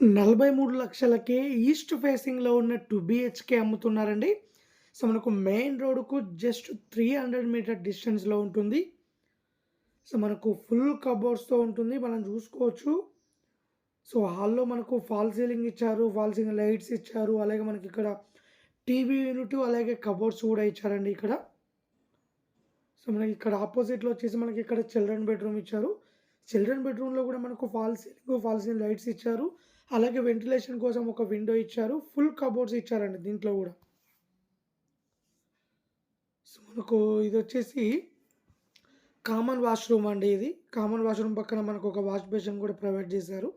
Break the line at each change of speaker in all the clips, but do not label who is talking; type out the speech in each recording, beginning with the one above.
నలభై మూడు లక్షలకే ఈస్ట్ ఫేసింగ్‌లో ఉన్న టూ బీహెచ్‌కే అమ్ముతున్నారండి. సో, మనకు మెయిన్ రోడ్‌కు జస్ట్ 300 మీటర్ డిస్టెన్స్‌లో ఉంటుంది. సో, మనకు ఫుల్ కబోర్డ్స్‌తో ఉంటుంది. మనం చూసుకోవచ్చు. సో, హాల్‌లో మనకు ఫాల్ సీలింగ్ ఇచ్చారు. ఫాల్ సీలింగ్ లైట్స్ ఇచ్చారు. అలాగే మనకి ఇక్కడ టీవీ యూనిట్ అలాగే కబోర్డ్స్ కూడా ఇచ్చారండి ఇక్కడ. సో, మనకి ఇక్కడ ఆపోజిట్లో వచ్చేసి మనకి ఇక్కడ చిల్డ్రన్ బెడ్‌రూమ్ ఇచ్చారు. చిల్డ్రన్ బెడ్‌రూమ్‌లో కూడా మనకు fall ceiling, fall ceiling lights ఇచ్చారు. అలాగే వెంటిలేషన్ కోసం ఒక విండో ఇచ్చారు. ఫుల్ కబోర్డ్స్ ఇచ్చారండి దీంట్లో కూడా సో, మనకు ఇది వచ్చేసి కామన్ వాష్‌రూమ్ అండి ఇది. కామన్ వాష్‌రూమ్ పక్కన మనకు ఒక వాష్ బేసిన్ కూడా ప్రొవైడ్ చేశారు.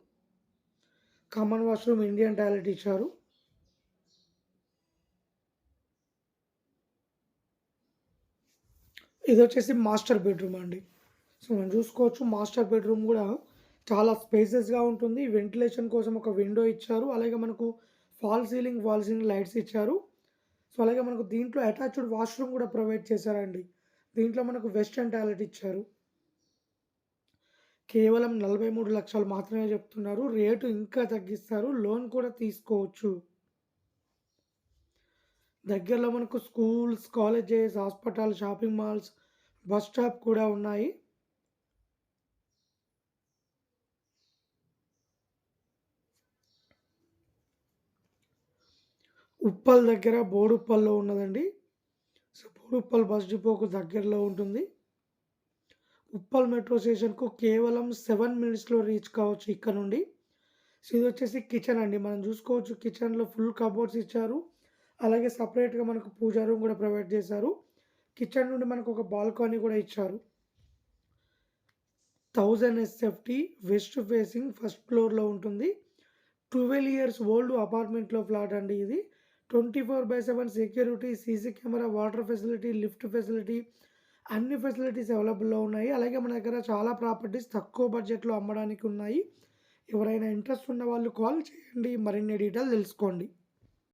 కామన్ వాష్‌రూమ్ ఇండియన్ టాయిలెట్ ఇచ్చారు. ఇది వచ్చేసి మాస్టర్ బెడ్‌రూమ్ అండి. సో, మనం చూసుకోవచ్చు మాస్టర్ బెడ్‌రూమ్ కూడా చాలా స్పేసెస్‌గా ఉంటుంది. వెంటిలేషన్ కోసం ఒక విండో ఇచ్చారు. అలాగే మనకు fall ceiling, wall ceiling lights ఇచ్చారు. సో, అలాగే మనకు దీంట్లో అటాచ్డ్ వాష్‌రూమ్ కూడా ప్రొవైడ్ చేశారండి. దీంట్లో మనకు వెస్టర్న్ టాయిలెట్ ఇచ్చారు. కేవలం 43,00,000 మాత్రమే చెప్తున్నారు. రేటు ఇంకా తగ్గిస్తారు. లోన్ కూడా తీసుకోవచ్చు. దగ్గరలో మనకు schools, colleges, hospital, shopping malls, bus stop కూడా ఉన్నాయి. ఉప్పల్ దగ్గర బోడుప్పల్‌లో ఉన్నదండి. సో, బోడుప్పల్ బస్ డిపోకు దగ్గరలో ఉంటుంది. ఉప్పల్ మెట్రో స్టేషన్‌కు కేవలం సెవెన్ మినిట్స్‌లో రీచ్ కావచ్చు ఇక్కడ నుండి. సో, ఇది వచ్చేసి కిచెన్ అండి. మనం చూసుకోవచ్చు కిచెన్‌లో ఫుల్ కబోర్డ్స్ ఇచ్చారు. అలాగే సపరేట్గా మనకు పూజా రూమ్ కూడా ప్రొవైడ్ చేశారు. కిచెన్ నుండి మనకు ఒక బాల్కనీ కూడా ఇచ్చారు. Thousand SFT west facing first ఫ్లోర్‌లో ఉంటుంది. 12 ఇయర్స్ ఓల్డ్ అపార్ట్మెంట్‌లో ఫ్లాట్ అండి ఇది. 24/7 security, CC camera, water facility, lift facility అన్ని ఫెసిలిటీస్ అవైలబుల్‌లో ఉన్నాయి. అలాగే మన దగ్గర చాలా ప్రాపర్టీస్ తక్కువ బడ్జెట్‌లో అమ్మడానికి ఉన్నాయి. ఎవరైనా ఇంట్రెస్ట్ ఉన్న వాళ్ళు కాల్ చేయండి. మరిన్ని డీటెయిల్ తెలుసుకోండి.